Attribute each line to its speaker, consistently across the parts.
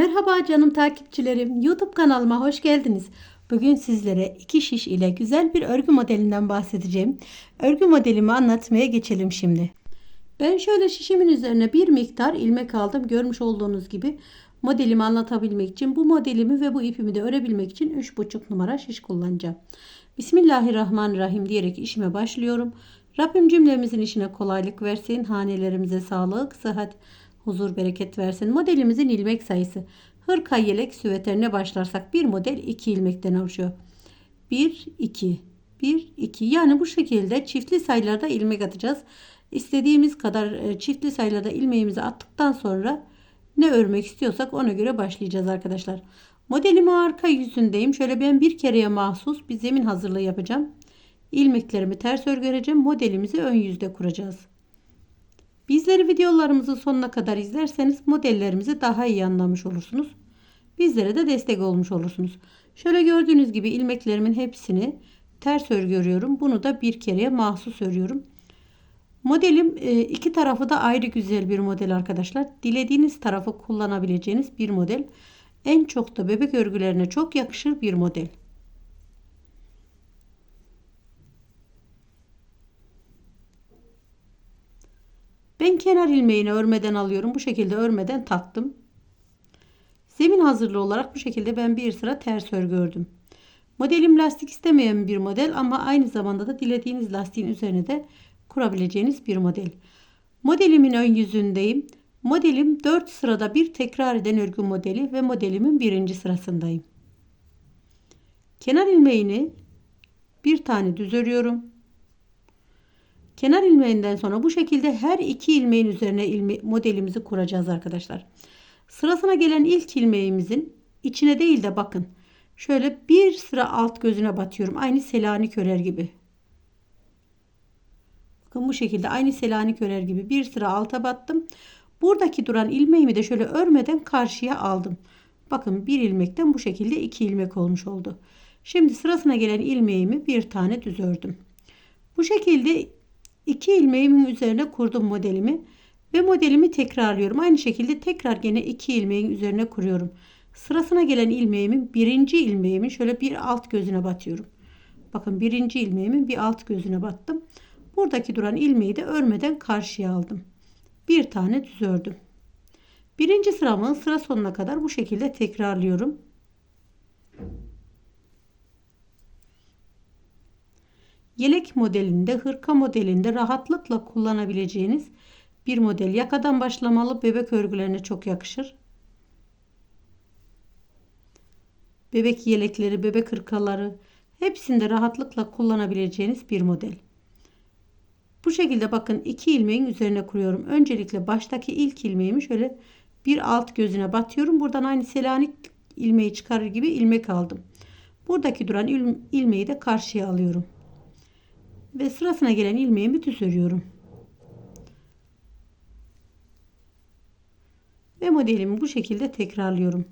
Speaker 1: Merhaba canım takipçilerim. YouTube kanalıma hoş geldiniz. Bugün sizlere iki şiş ile güzel bir örgü modelinden bahsedeceğim. Örgü modelimi anlatmaya geçelim şimdi. Ben şöyle şişimin üzerine bir miktar ilmek aldım. Görmüş olduğunuz gibi modelimi anlatabilmek için bu modelimi ve bu ipimi de örebilmek için 3,5 numara şiş kullanacağım. Bismillahirrahmanirrahim diyerek işime başlıyorum. Rabbim cümlemizin işine kolaylık versin. Hanelerimize sağlık, sıhhat, huzur, bereket versin. Modelimizin ilmek sayısı. Hırka, yelek, süveterine başlarsak bir model 2 ilmekten oluşuyor. 1, 2, 1, 2. Yani bu şekilde çiftli sayılarda ilmek atacağız. İstediğimiz kadar e, çiftli sayılarda ilmeğimizi attıktan sonra ne örmek istiyorsak ona göre başlayacağız arkadaşlar. Modelimi arka yüzündeyim. Şöyle ben bir kereye mahsus bir zemin hazırlığı yapacağım. İlmeklerimi ters örgü öreceğim. Modelimizi ön yüzde kuracağız. Bizleri videolarımızın sonuna kadar izlerseniz modellerimizi daha iyi anlamış olursunuz. Bizlere de destek olmuş olursunuz. Şöyle gördüğünüz gibi ilmeklerimin hepsini ters örgü örüyorum. Bunu da bir kereye mahsus örüyorum. Modelim e, iki tarafı da ayrı güzel bir model arkadaşlar. Dilediğiniz tarafı kullanabileceğiniz bir model. En çok da bebek örgülerine çok yakışır bir model. Ben kenar ilmeğini örmeden alıyorum. Bu şekilde örmeden taktım. Zemin hazırlığı olarak bu şekilde ben bir sıra ters örgü ördüm. Modelim lastik istemeyen bir model ama aynı zamanda da dilediğiniz lastiğin üzerine de kurabileceğiniz bir model. Modelimin ön yüzündeyim. Modelim 4 sırada bir tekrar eden örgü modeli ve modelimin birinci sırasındayım. Kenar ilmeğini bir tane düz örüyorum. Kenar ilmeğinden sonra bu şekilde her iki ilmeğin üzerine ilme modelimizi kuracağız arkadaşlar. Sırasına gelen ilk ilmeğimizin içine değil de bakın şöyle bir sıra alt gözüne batıyorum. Aynı Selanik örer gibi. Bakın bu şekilde aynı Selanik örer gibi bir sıra alta battım. Buradaki duran ilmeğimi de şöyle örmeden karşıya aldım. Bakın bir ilmekten bu şekilde iki ilmek olmuş oldu. Şimdi sırasına gelen ilmeğimi bir tane düz ördüm. Bu şekilde iki ilmeğimin üzerine kurdum modelimi ve modelimi tekrarlıyorum. Aynı şekilde tekrar gene iki ilmeğin üzerine kuruyorum. Sırasına gelen ilmeğimin birinci ilmeğimin şöyle bir alt gözüne batıyorum. Bakın birinci ilmeğimin bir alt gözüne battım. Buradaki duran ilmeği de örmeden karşıya aldım. Bir tane düz ördüm. Birinci sıramın sıra sonuna kadar bu şekilde tekrarlıyorum. Yelek modelinde, hırka modelinde rahatlıkla kullanabileceğiniz bir model. Yakadan başlamalı bebek örgülerine çok yakışır. Bebek yelekleri, bebek hırkaları hepsinde rahatlıkla kullanabileceğiniz bir model. Bu şekilde bakın iki ilmeğin üzerine kuruyorum. Öncelikle baştaki ilk ilmeğimi şöyle bir alt gözüne batıyorum. Buradan aynı Selanik ilmeği çıkarır gibi ilmek aldım. Buradaki duran ilmeği de karşıya alıyorum. Ve sırasına gelen ilmeğimi düz örüyorum. Ve modelimi bu şekilde tekrarlıyorum.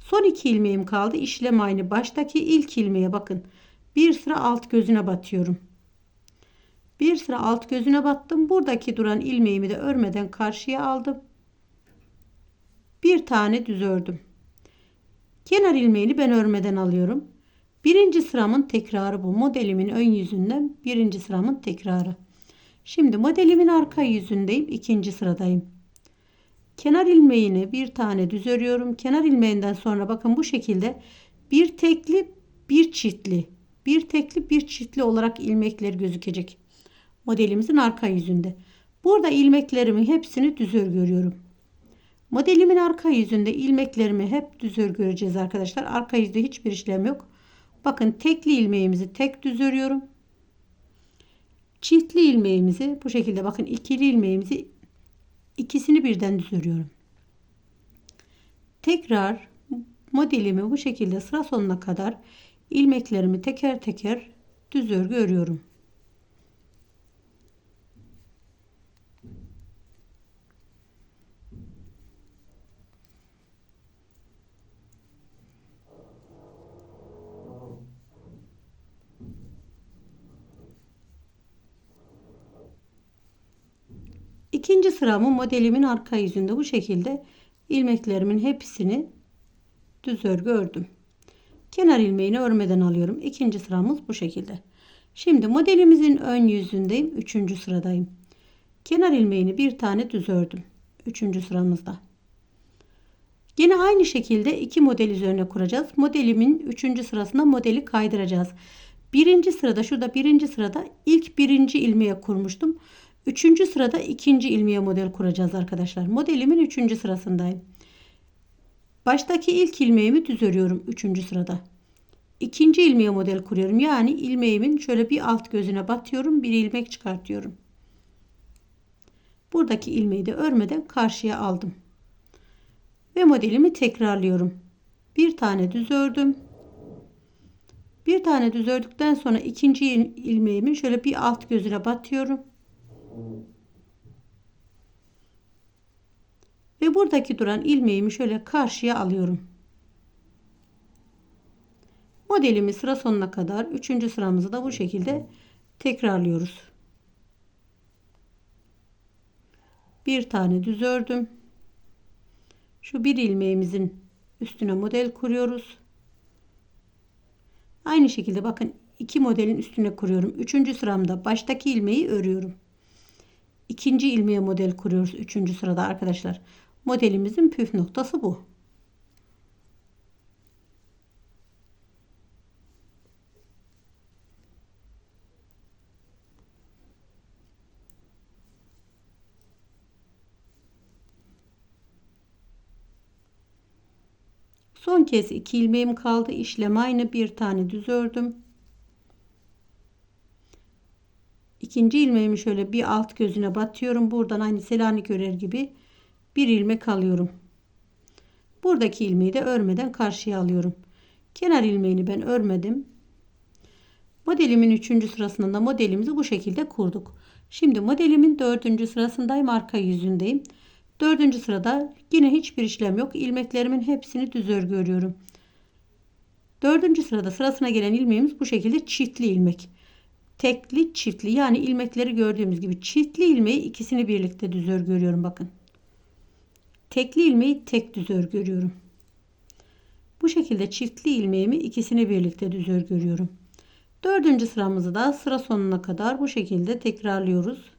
Speaker 1: Son iki ilmeğim kaldı. İşlem aynı. Baştaki ilk ilmeğe bakın. Bir sıra alt gözüne batıyorum. Bir sıra alt gözüne battım. Buradaki duran ilmeğimi de örmeden karşıya aldım. Bir tane düz ördüm. Kenar ilmeğini ben örmeden alıyorum. Birinci sıramın tekrarı bu. Modelimin ön yüzünden birinci sıramın tekrarı. Şimdi modelimin arka yüzündeyim. ikinci sıradayım. Kenar ilmeğini bir tane düz örüyorum. Kenar ilmeğinden sonra bakın bu şekilde bir tekli bir çiftli bir tekli bir çiftli olarak ilmekler gözükecek. Modelimizin arka yüzünde. Burada ilmeklerimin hepsini düz örgü örüyorum. Modelimin arka yüzünde ilmeklerimi hep düz örgü öreceğiz arkadaşlar. Arka yüzde hiçbir işlem yok. Bakın tekli ilmeğimizi tek düz örüyorum. Çiftli ilmeğimizi bu şekilde bakın ikili ilmeğimizi ikisini birden düz örüyorum. Tekrar modelimi bu şekilde sıra sonuna kadar ilmeklerimi teker teker düz örgü örüyorum. İkinci sıramı modelimin arka yüzünde bu şekilde ilmeklerimin hepsini düz örgü ördüm. Kenar ilmeğini örmeden alıyorum. İkinci sıramız bu şekilde. Şimdi modelimizin ön yüzündeyim. Üçüncü sıradayım. Kenar ilmeğini bir tane düz ördüm. Üçüncü sıramızda. Yine aynı şekilde iki model üzerine kuracağız. Modelimin üçüncü sırasında modeli kaydıracağız. Birinci sırada şurada birinci sırada ilk birinci ilmeğe kurmuştum. Üçüncü sırada ikinci ilmeğe model kuracağız arkadaşlar. Modelimin üçüncü sırasındayım. Baştaki ilk ilmeğimi düz örüyorum üçüncü sırada. İkinci ilmeğe model kuruyorum. Yani ilmeğimin şöyle bir alt gözüne batıyorum. Bir ilmek çıkartıyorum. Buradaki ilmeği de örmeden karşıya aldım. Ve modelimi tekrarlıyorum. Bir tane düz ördüm. Bir tane düz ördükten sonra ikinci ilmeğimin şöyle bir alt gözüne batıyorum. Ve buradaki duran ilmeğimi şöyle karşıya alıyorum. Modelimi sıra sonuna kadar üçüncü sıramızı da bu şekilde tekrarlıyoruz. Bir tane düz ördüm. Şu bir ilmeğimizin üstüne model kuruyoruz. Aynı şekilde bakın iki modelin üstüne kuruyorum. Üçüncü sıramda baştaki ilmeği örüyorum. İkinci ilmeğe model kuruyoruz. Üçüncü sırada arkadaşlar. Modelimizin püf noktası bu. Son kez iki ilmeğim kaldı. İşlem aynı. Bir tane düz ördüm. İkinci ilmeğimi şöyle bir alt gözüne batıyorum. Buradan aynı Selanik örer gibi bir ilmek alıyorum. Buradaki ilmeği de örmeden karşıya alıyorum. Kenar ilmeğini ben örmedim. Modelimin 3. sırasında modelimizi bu şekilde kurduk. Şimdi modelimin 4. sırasındayım. Arka yüzündeyim. 4. sırada yine hiçbir işlem yok. İlmeklerimin hepsini düz örgü örüyorum. 4. sırada sırasına gelen ilmeğimiz bu şekilde çiftli ilmek. Tekli çiftli yani ilmekleri gördüğümüz gibi çiftli ilmeği ikisini birlikte düz örgü örüyorum bakın. Tekli ilmeği tek düz örgü. Bu şekilde çiftli ilmeğimi ikisini birlikte düz örgü. Dördüncü sıramızı da sıra sonuna kadar bu şekilde tekrarlıyoruz.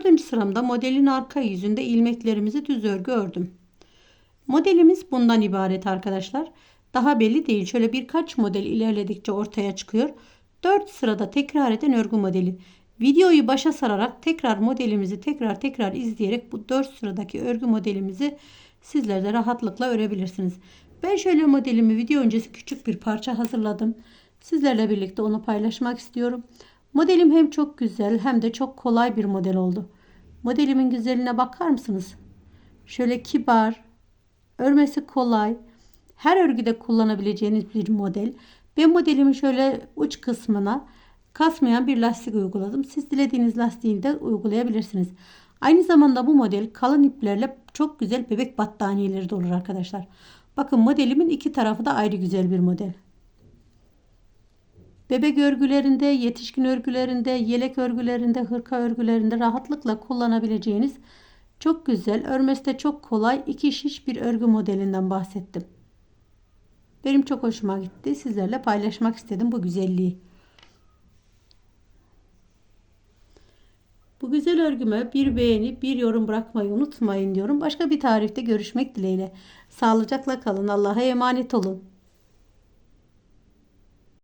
Speaker 1: Dördüncü sıramda modelin arka yüzünde ilmeklerimizi düz örgü ördüm. Modelimiz bundan ibaret arkadaşlar. Daha belli değil. Şöyle birkaç model ilerledikçe ortaya çıkıyor. 4 sırada tekrar eden örgü modeli. Videoyu başa sararak tekrar modelimizi tekrar tekrar izleyerek bu 4 sıradaki örgü modelimizi sizler de rahatlıkla örebilirsiniz. Ben şöyle modelimi video öncesi küçük bir parça hazırladım. Sizlerle birlikte onu paylaşmak istiyorum. Modelim hem çok güzel hem de çok kolay bir model oldu. Modelimin güzelliğine bakar mısınız? Şöyle kibar, örmesi kolay, her örgüde kullanabileceğiniz bir model. Ben modelimin şöyle uç kısmına kasmayan bir lastik uyguladım. Siz dilediğiniz lastiği de uygulayabilirsiniz. Aynı zamanda bu model kalın iplerle çok güzel bebek battaniyeleri de olur arkadaşlar. Bakın modelimin iki tarafı da ayrı güzel bir model. Bebek örgülerinde, yetişkin örgülerinde, yelek örgülerinde, hırka örgülerinde rahatlıkla kullanabileceğiniz çok güzel, örmesi de çok kolay iki şiş bir örgü modelinden bahsettim. Benim çok hoşuma gitti. Sizlerle paylaşmak istedim bu güzelliği. Bu güzel örgüme bir beğeni, bir yorum bırakmayı unutmayın diyorum. Başka bir tarifte görüşmek dileğiyle. Sağlıcakla kalın. Allah'a emanet olun.